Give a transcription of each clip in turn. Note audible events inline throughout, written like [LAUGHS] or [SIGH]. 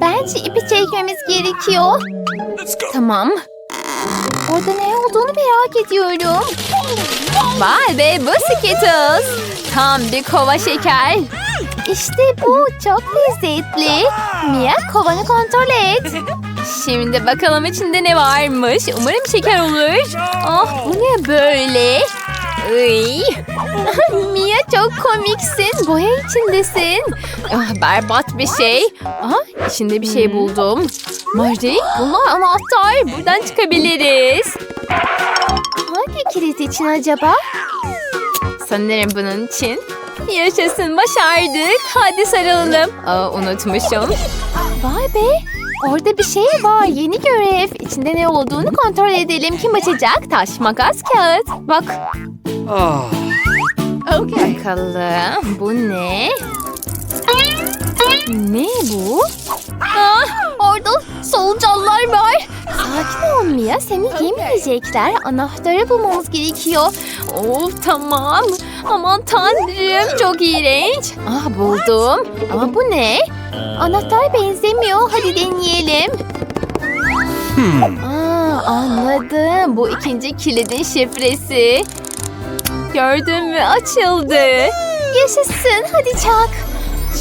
Bence ipi çekmemiz gerekiyor. Tamam. Orada ne olduğunu merak ediyorum. Vay be bu Skittles. Tam bir kova şeker. İşte bu çok lezzetli. Mia kovanı kontrol et. Şimdi bakalım içinde ne varmış. Umarım şeker olur. Ah bu ne böyle? Iy. [LAUGHS] Mia çok komiksin. Boya içindesin. Ah, berbat bir şey. Aha, içinde bir şey buldum. Marty, bunlar anahtar. Buradan çıkabiliriz. Hangi kilit için acaba? Sanırım bunun için. Yaşasın başardık. Hadi sarılalım. Aa, unutmuşum. Vay be. Orada bir şey var. Yeni görev. İçinde ne olduğunu kontrol edelim. Kim açacak? Taş, makas, kağıt. Bak. Bakalım. Bu ne? Ne bu? Ah, orada solucanlar var. Sakin ol Mia. Seni yemeyecekler. Anahtarı bulmamız gerekiyor. Of tamam. Aman tanrım çok iğrenç. Ah buldum. Ama bu ne? Anahtar benzemiyor. Hadi deneyelim. Aa, anladım. Bu ikinci kilidin şifresi. Gördün mü? Açıldı. Yaşasın. Hadi çak.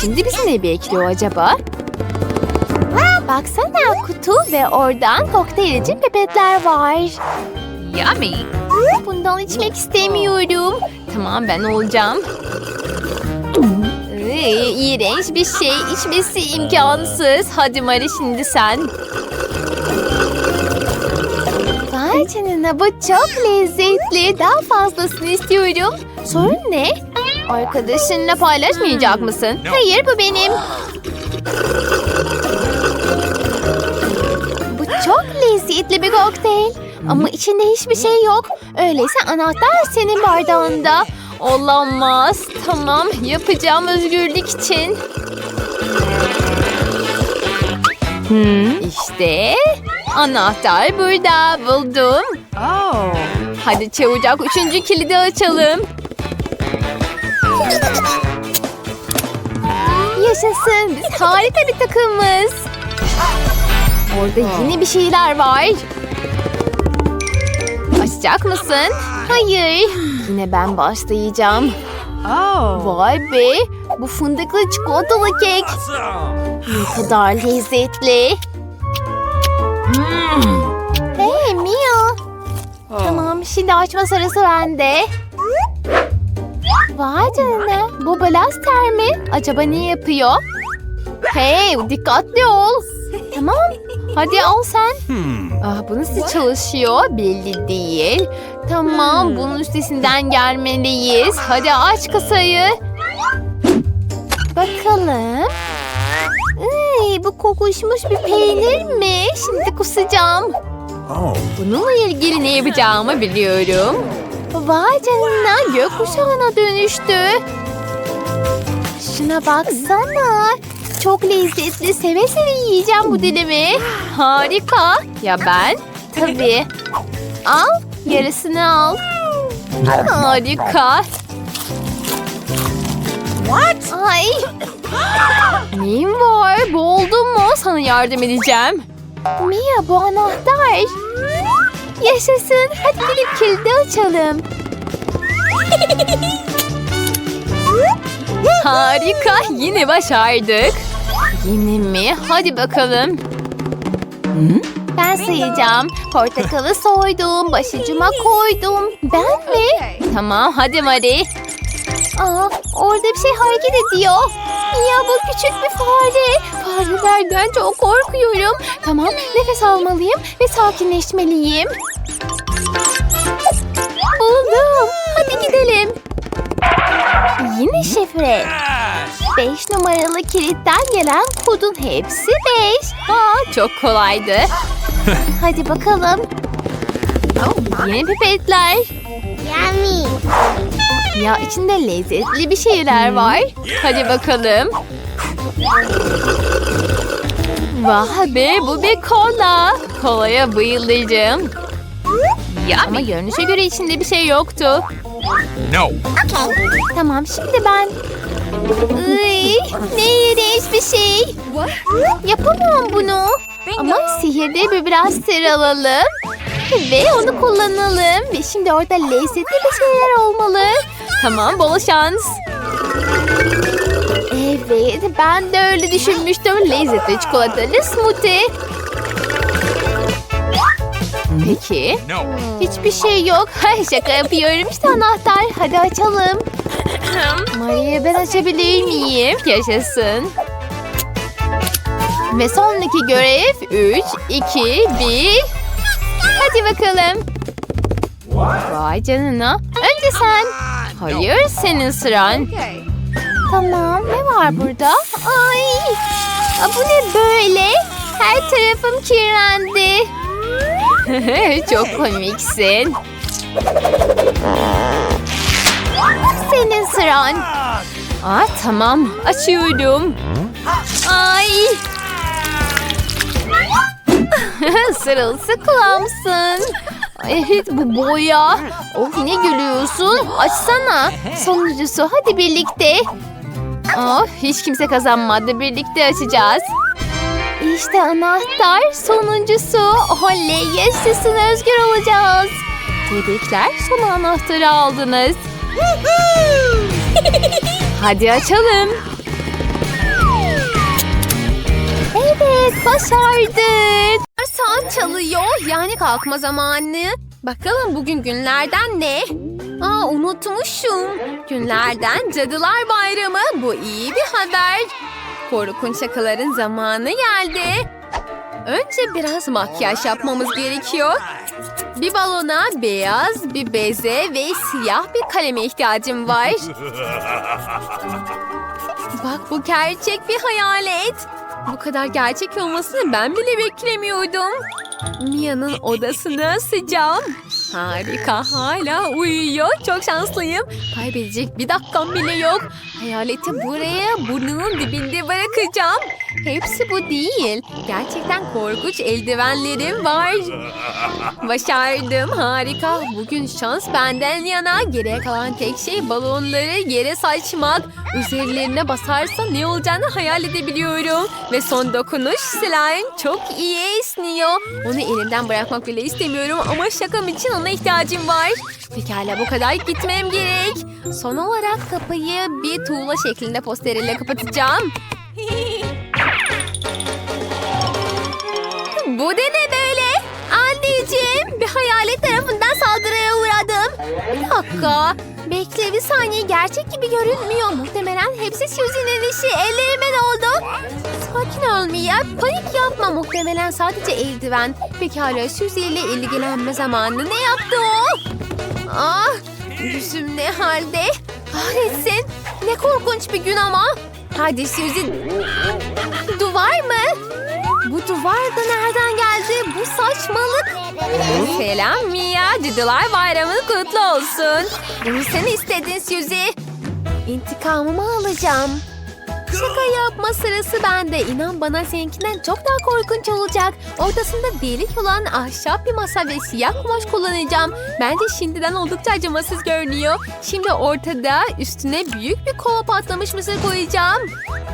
Şimdi bizi ne bekliyor acaba? Baksana kutu ve oradan kokteyl için pipetler var. Yummy. Bundan içmek istemiyorum. Tamam ben olacağım. Iy, iğrenç bir şey. İçmesi imkansız. Hadi Mari şimdi sen. Vay canına bu çok lezzetli. Daha fazlasını istiyorum. Sorun ne? Arkadaşınla paylaşmayacak mısın? Hayır bu benim. Bu çok lezzetli bir kokteyl. Ama içinde hiçbir şey yok. Öyleyse anahtar senin bardağında. Olamaz. Tamam yapacağım özgürlük için. Hmm, işte anahtar burada buldum. Oh. Hadi çabucak üçüncü kilidi açalım. Yaşasın. Biz harika bir takımız. Orada yine bir şeyler var. Açacak mısın? Hayır. Yine ben başlayacağım. Oh. Vay be. Bu fındıklı çikolatalı kek. Ne kadar lezzetli. Hey Mia. Tamam şimdi açma sırası bende. Vay canına. Bu blaster mi? Acaba ne yapıyor? Hey dikkatli ol. Tamam. Hadi al sen. Ah, bu nasıl çalışıyor? Belli değil. Tamam bunun üstesinden gelmeliyiz. Hadi aç kasayı. Bakalım. Ay, bu kokuşmuş bir peynir mi? Şimdi kusacağım. Oh. Bununla ilgili ne yapacağımı biliyorum. Vay canına gökkuşağına dönüştü. Şuna baksana. Çok lezzetli. Seve seve yiyeceğim bu dilimi. Harika. Ya ben? Tabii. Al. Yarısını al. Harika. What? Ay. Neyim var? Boğuldun mu? Sana yardım edeceğim. Mia bu anahtar. Yaşasın. Hadi gidip kilidi açalım. Harika. Yine başardık. Yine mi? Hadi bakalım. Ben sayacağım. Portakalı soydum. Başucuma koydum. Ben mi? Tamam hadi Mari. Aa, orada bir şey hareket ediyor. Ya bu küçük bir fare. Farelerden çok korkuyorum. Tamam nefes almalıyım ve sakinleşmeliyim. Buldum. Hadi gidelim. Yine şifre. Beş numaralı kilitten gelen kodun hepsi beş. Aa, çok kolaydı. [LAUGHS] Hadi bakalım. Yine pipetler. Yummy. Ya içinde lezzetli bir şeyler var. Hadi bakalım. Vah be bu bir kola. Kolaya bayılacağım. Ama görünüşe göre içinde bir şey yoktu. No. Tamam şimdi ben. Iy, ne iğrenç bir şey. Yapamam bunu. Ama sihirli bir blaster alalım. Ve onu kullanalım. Ve şimdi orada lezzetli bir şeyler olmalı. Tamam bol şans. Evet ben de öyle düşünmüştüm. Lezzetli çikolatalı smoothie. Peki. Hiçbir şey yok. [LAUGHS] Şaka yapıyorum. İşte anahtar. Hadi açalım. Maria ben açabilir miyim? Yaşasın. Ve sonraki görev 3, 2, 1. Hadi bakalım. Vay canına. Önce sen. Hayır senin sıran. Tamam ne var burada? Ay. Bu ne böyle? Her tarafım kirlendi. [LAUGHS] Çok komiksin. Senin sıran. Aa, tamam açıyorum. Ay. [LAUGHS] Sırılsıklamsın. Evet bu boya. Of ne gülüyorsun? Açsana. Sonuncusu hadi birlikte. Oh, hiç kimse kazanmadı. Birlikte açacağız. İşte anahtar sonuncusu. Oley yaşasın özgür olacağız. Tebrikler son anahtarı aldınız. [LAUGHS] Hadi açalım. Evet başardık. Saat çalıyor yani kalkma zamanı. Bakalım bugün günlerden ne? Aa unutmuşum. Günlerden Cadılar Bayramı. Bu iyi bir haber. Korkunç şakaların zamanı geldi. Önce biraz makyaj yapmamız gerekiyor. Bir balona beyaz bir beze ve siyah bir kaleme ihtiyacım var. [LAUGHS] Bak bu gerçek bir hayalet. Bu kadar gerçek olmasını ben bile beklemiyordum. Mia'nın odasını asacağım. Harika hala uyuyor. Çok şanslıyım. Kaybedecek bir dakikam bile yok. Hayaleti buraya burnunun dibinde bırakacağım. Hepsi bu değil. Gerçekten korkunç eldivenlerim var. Başardım harika. Bugün şans benden yana. Geriye kalan tek şey balonları yere saçmak. Üzerlerine basarsa ne olacağını hayal edebiliyorum. Ve son dokunuş slime çok iyi esniyor. Onu elimden bırakmak bile istemiyorum ama şakam için ona ihtiyacım var. Pekala bu kadar gitmem gerek. Son olarak kapıyı bir tuğla şeklinde posteriyle kapatacağım. Bu da ne böyle? Anneciğim bir hayalet tarafından saldırıya uğradım. Bir dakika. Bekle bir saniye gerçek gibi görünmüyor. Muhtemelen hepsi Suzy'nin işi. Ellerime ne oldu? Sakin ol Mia. Panik yapma. Muhtemelen sadece eldiven. Pekala Suzy ile ilgilenme zamanı. Ne yaptı o? Ah yüzüm ne halde? Kahretsin. Ne korkunç bir gün ama. Hadi Suzy. Duvar mı? Bu duvar da nereden geldi? Bu saçmalık. Selam Mia. Cadılar Bayramın kutlu olsun. Bunu sen istedin Suzy. İntikamımı alacağım. Şaka yapma sırası bende. İnan bana seninkinden çok daha korkunç olacak. Ortasında delik olan ahşap bir masa ve siyah kumaş kullanacağım. Bence şimdiden oldukça acımasız görünüyor. Şimdi ortada üstüne büyük bir kova patlamış mısır koyacağım.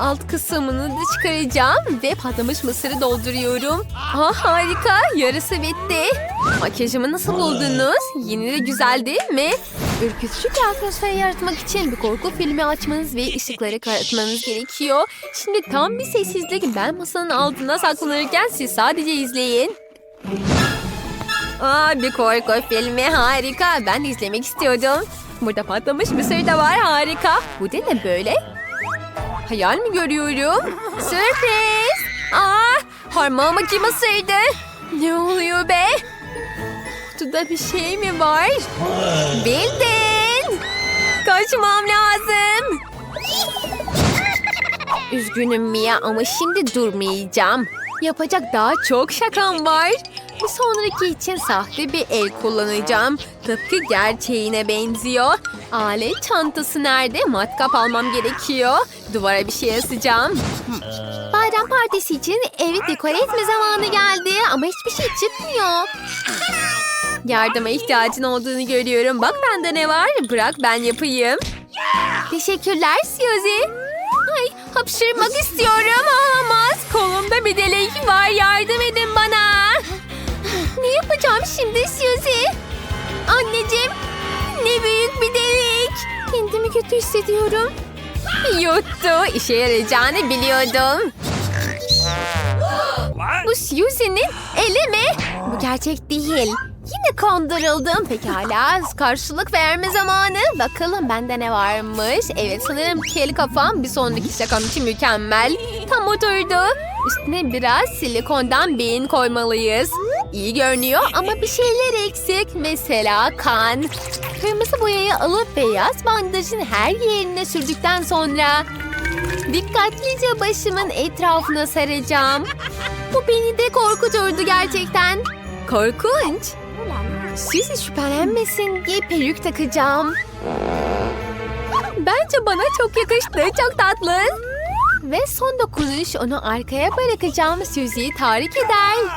Alt kısmını da çıkaracağım ve patlamış mısırı dolduruyorum. Ah harika yarısı bitti. Makyajımı nasıl buldunuz? Yine de güzel değil mi? Ürkütücü bir atmosfer yaratmak için bir korku filmi açmanız ve ışıkları karartmanız gerekiyor. Şimdi tam bir sessizlik ben masanın altına saklanırken siz sadece izleyin. Aa, bir korku filmi harika. Ben de izlemek istiyordum. Burada patlamış mısır da var harika. Bu da ne böyle? Hayal mi görüyorum? Sürpriz! Aa, parmağıma kim ısırdı? Ne oluyor be? Kutuda bir şey mi var? Bildin! Kaçmam lazım. Üzgünüm Mia ama şimdi durmayacağım. Yapacak daha çok şakam var. Bir sonraki için sahte bir el kullanacağım. Tıpkı gerçeğine benziyor. Alet çantası nerede? Matkap almam gerekiyor. Duvara bir şey asacağım. Bayram partisi için evi dekore etme zamanı geldi ama hiçbir şey çıkmıyor. Yardıma ihtiyacın olduğunu görüyorum. Bak bende ne var? Bırak ben yapayım. Teşekkürler Suzy. Ay hapşırmak istiyorum. Olamaz. delik var yardım edin bana. Ne yapacağım şimdi Suzy? Anneciğim ne büyük bir delik. Kendimi kötü hissediyorum. Yuttu. İşe yarayacağını biliyordum. Bu Suzy'nin eli mi? Bu gerçek değil. Yine kandırıldım. Pekala karşılık verme zamanı. Bakalım bende ne varmış. Evet sanırım kel kafam bir sonraki şakam için mükemmel. Tam oturdu. Üstüne biraz silikondan beyin koymalıyız. İyi görünüyor ama bir şeyler eksik. Mesela kan. Kırmızı boyayı alıp beyaz bandajın her yerine sürdükten sonra dikkatlice başımın etrafına saracağım. Bu beni de korkuturdu gerçekten. Korkunç. Siz şüphelenmesin diye peruk takacağım. Bence bana çok yakıştı. Çok tatlı. Ve son dokunuş onu arkaya bırakacağım. Suzy'yi tahrik eder.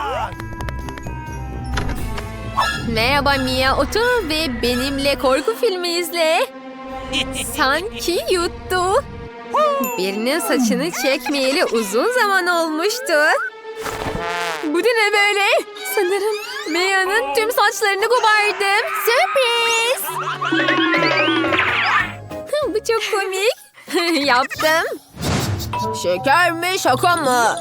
Merhaba Mia. Otur ve benimle korku filmi izle. Sanki yuttu. Birinin saçını çekmeyeli uzun zaman olmuştu. Bu da ne böyle? Sanırım Mia'nın tüm saçlarını kopardım. Sürpriz! Bu çok komik. [LAUGHS] Yaptım. Şeker mi şaka mı?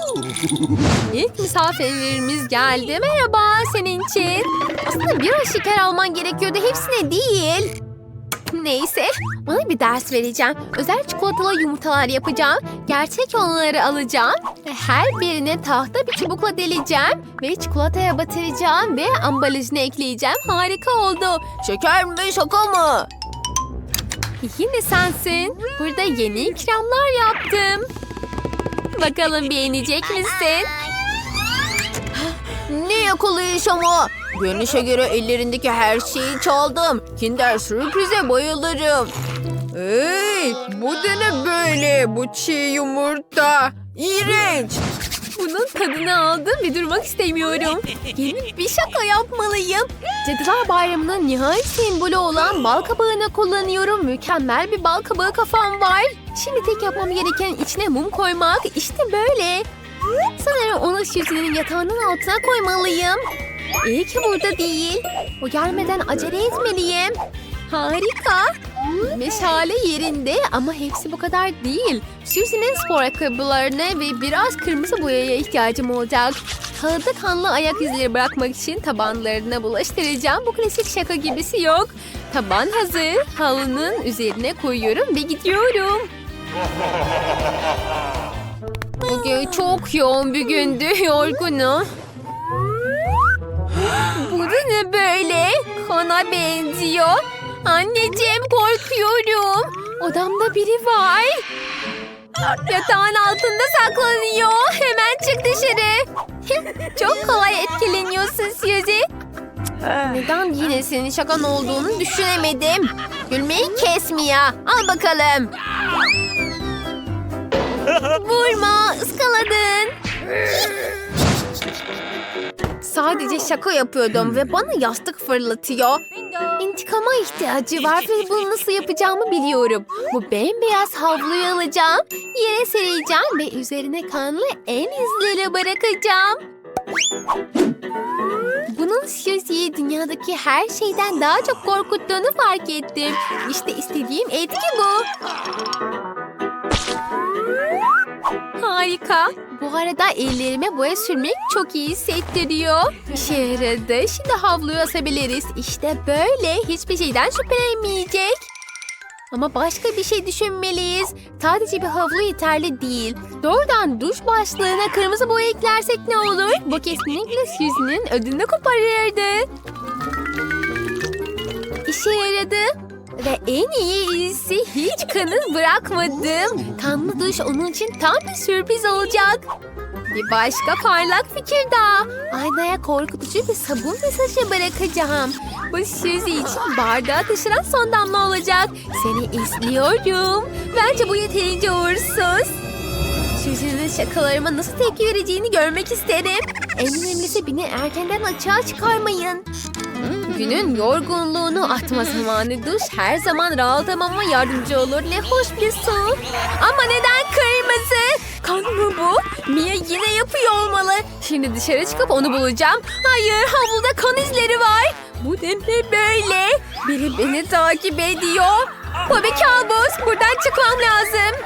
İlk misafirlerimiz geldi. Merhaba senin için. Aslında biraz şeker alman gerekiyordu. Hepsine değil. Neyse, ona bir ders vereceğim. Özel çikolatalı yumurtalar yapacağım. Gerçek olanları alacağım. Ve her birine tahta bir çubukla deleceğim. Ve çikolataya batıracağım ve ambalajını ekleyeceğim. Harika oldu. Şeker mi şaka mı? Yine sensin. Burada yeni ikramlar yaptım. Bakalım beğenecek misin? [LAUGHS] Ne yakalayış ama? Görünüşe göre ellerindeki her şeyi çaldım. Kinder sürprize bayılırım. Hey, bu da ne böyle? Bu çiğ yumurta. İğrenç. Bunun tadını aldım ve durmak istemiyorum. Yeni bir şaka yapmalıyım. Cadılar Bayramı'nın nihai sembolü olan bal kabağını kullanıyorum. Mükemmel bir bal kabağı kafam var. Şimdi tek yapmam gereken içine mum koymak. İşte böyle. Sanırım onu Suzy'nin yatağının altına koymalıyım. İyi ki burada değil. O gelmeden acele etmeliyim. Harika. Meşale yerinde ama hepsi bu kadar değil. Suzy'nin spor ayakkabılarına ve biraz kırmızı boyaya ihtiyacım olacak. Halıda kanlı ayak izleri bırakmak için tabanlarına bulaştıracağım. Bu klasik şaka gibisi yok. Taban hazır. Halının üzerine koyuyorum ve gidiyorum. Bugün çok yoğun bir gündü. Yorgunum. Bu ne böyle? Kana benziyor. Anneciğim korkuyorum. Odamda biri var. Yatağın altında saklanıyor. Hemen çık dışarı. [LAUGHS] Çok kolay etkileniyorsun Suzy. Neden yine senin şakan olduğunu düşünemedim. Gülmeyi kes Mia. Al bakalım. Vurma, ıskaladın. Sadece şaka yapıyordum ve bana yastık fırlatıyor. İntikama ihtiyacı var ve bunu nasıl yapacağımı biliyorum. Bu bembeyaz havluyu alacağım, yere sereceğim ve üzerine kanlı en izleri bırakacağım. Bunun Susie'yi dünyadaki her şeyden daha çok korkuttuğunu fark ettim. İşte istediğim etki bu. Harika. Bu arada ellerime boya sürmek çok iyi hissettiriyor. İşe yaradı. Şimdi havluyu asabiliriz. İşte böyle. Hiçbir şeyden şüphelenmeyecek. Ama başka bir şey düşünmeliyiz. Sadece bir havlu yeterli değil. Doğrudan duş başlığına kırmızı boya eklersek ne olur? Bu kesinlikle Suzy'nin ödünü koparırdı. İşe yaradı. Ve en iyi iyisi hiç kanı bırakmadım. Kanlı duş onun için tam bir sürpriz olacak. Bir başka parlak fikir daha. Aynaya korkutucu bir sabun mesajı bırakacağım. Bu Suzy için bardağa taşıran son damla olacak. Seni izliyorum. Bence bu yeterince uğursuz. Suzy'nin şakalarıma nasıl tepki vereceğini görmek isterim. En önemlisi beni erkenden açığa çıkarmayın. Günün yorgunluğunu atma zamanı duş her zaman rahatlamama yardımcı olur. Ne hoş bir su. Ama neden kırmızı? Kan mı bu? Mia yine yapıyor olmalı. Şimdi dışarı çıkıp onu bulacağım. Hayır havluda kan izleri var. Bu ne böyle? Biri beni takip ediyor. Bu bir kabus. Buradan çıkmam lazım.